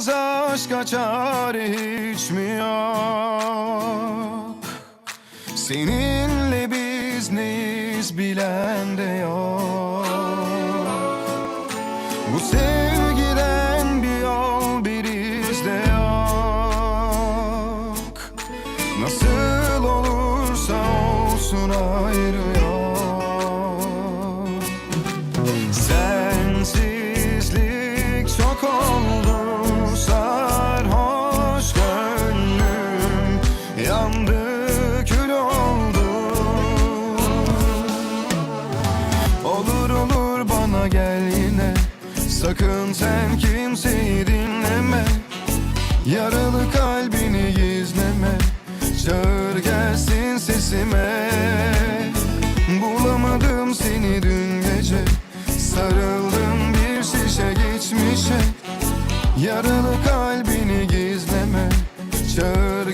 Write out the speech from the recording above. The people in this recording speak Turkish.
Olmaz aşka çare hiç mi yok? Seninle biz neyiz bilen de yok. Bu sevgiden bir yol bir iz de yok. Nasıl olursa olsun ayrı gel yine. Sakın sen kimseyi dinleme. Yaralı kalbini gizleme. Çağır gelsin sesime. Bulamadım seni dün gece. Sarıldım bir şişe geçmişe. Yaralı kalbini gizleme. Çağır